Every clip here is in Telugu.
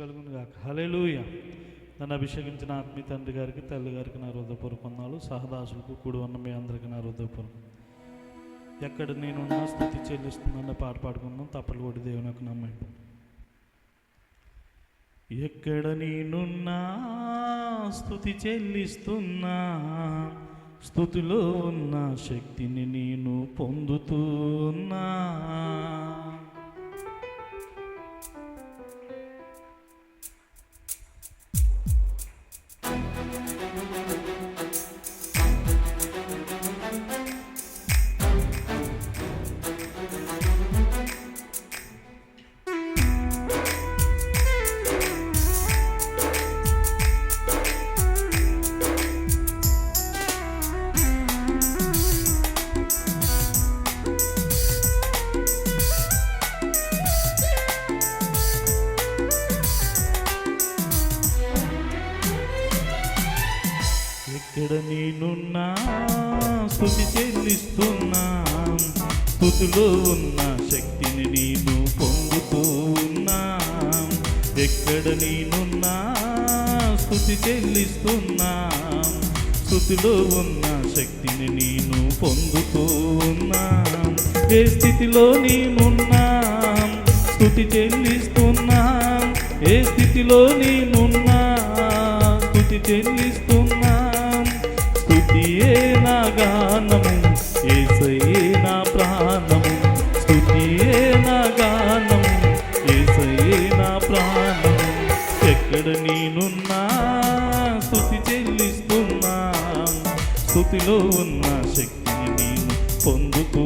కలుగును గాక నన్ను అభిషేకించిన ఆత్మీయ తండ్రి గారికి తల్లి గారికి నా హృదయపూర్వక వందనాలు. సహదాసులకు కూడి ఉన్న మీ అందరికీ నా హృదయపూర్వక. ఎక్కడ నేనున్నా స్థుతి చెల్లిస్తుందన్న పాట పాడుకుందాం. తప్పలు కొట్టి దేవుని యొక్క నమ్మండి ఎక్కడ నేనున్నా స్థుతి చెల్లిస్తున్నా స్థుతిలో ఉన్న శక్తిని నేను పొందుతున్నా. స్థుతి చెల్లిస్తున్నాం. స్థుతిలో ఉన్న శక్తిని నేను పొందుతూ ఉన్నాం. ఎక్కడ నేనున్నా స్థుతి చెల్లిస్తున్నాం. స్థుతిలో ఉన్న శక్తిని నేను పొందుతూ ఉన్నాం. ఏ స్థితిలో నేనున్నాం? స్థుతి చెల్లిస్తున్నా. ఏ స్థితిలో నేనున్నా? స్థుతి చెల్లి ఏసయ్యే నా ప్రాణము ఎక్కడ నేనున్నా స్థుతి చెల్లిస్తున్నా. స్థుతిలో ఉన్న శక్తిని నేను పొందుతూ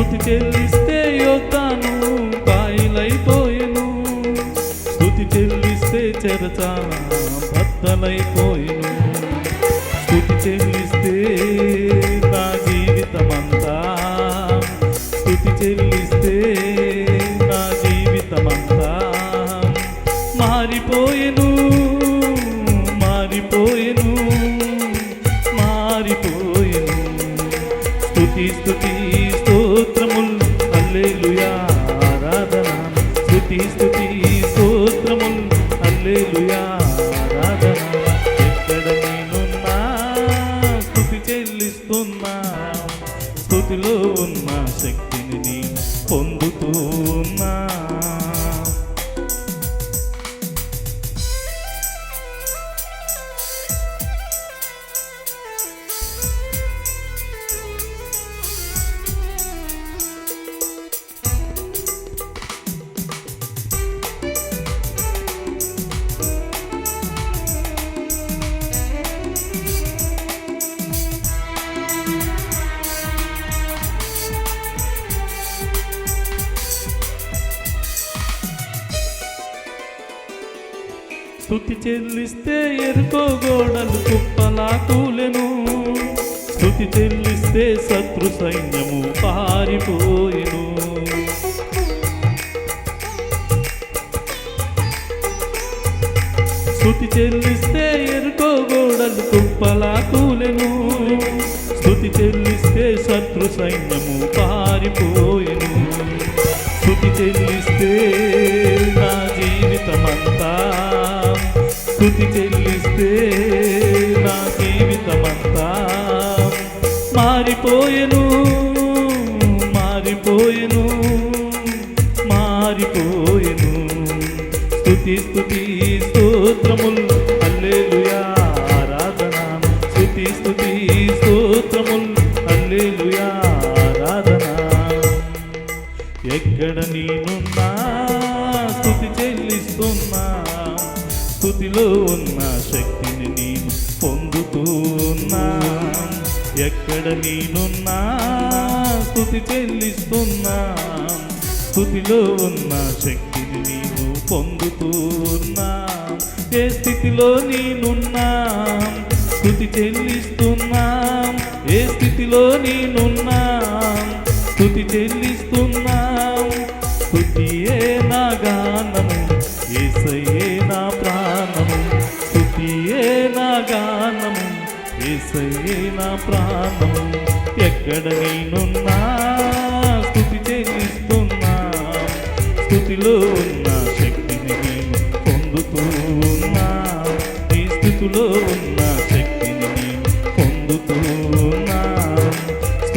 స్థుతి చెల్లిస్తే యోతాను పాయలైపోయెను. స్థుతి చెల్లిస్తే చెరచాల బద్దలైపోయెను. స్థుతి చెల్లిస్తే నా జీవితమంతా స్థుతి చెల్లిస్తే నా జీవితమంతా మారిపోయెను మారిపోయెను మారిపోయెను. స్థుతి స్థుతి స్థుతి చెల్లిస్తే ఎరుకో గోడలు కుప్పలా తూలెను. స్థుతి చెల్లిస్తే శత్రు సైన్యము పారిపోయెను. స్థుతి చెల్లిస్తే ఎరుకో గోడలు కుప్పలా తూలెను. స్థుతి చెల్లిస్తే శత్రు సైన్యము పారిపోయెను. స్థుతి చెల్లిస్తే స్థుతి చెల్లిస్తే నా జీవితమంతా మారిపోయెను మారిపోయెను. ఎక్కడ నేనున్నా స్థుతి చెల్లిస్తున్నా స్థుతిలో ఉన్న శక్తిని నేను పొందుతూ ఉన్నా ఏ స్థితిలో నేనున్నా స్థుతి చెల్లిస్తున్నా. ఏ స్థితిలో నేనున్నా స్థుతి చెల్లిస్తున్నా.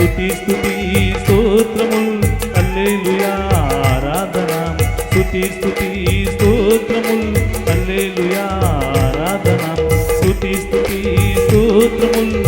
స్థుతి స్థుతి స్తోత్రములు అల్లేలుయా ఆరాధన. స్థుతి స్థుతి స్తోత్రములు అల్లేలుయా ఆరాధన. స్థుతి స్థుతి స్తోత్రములు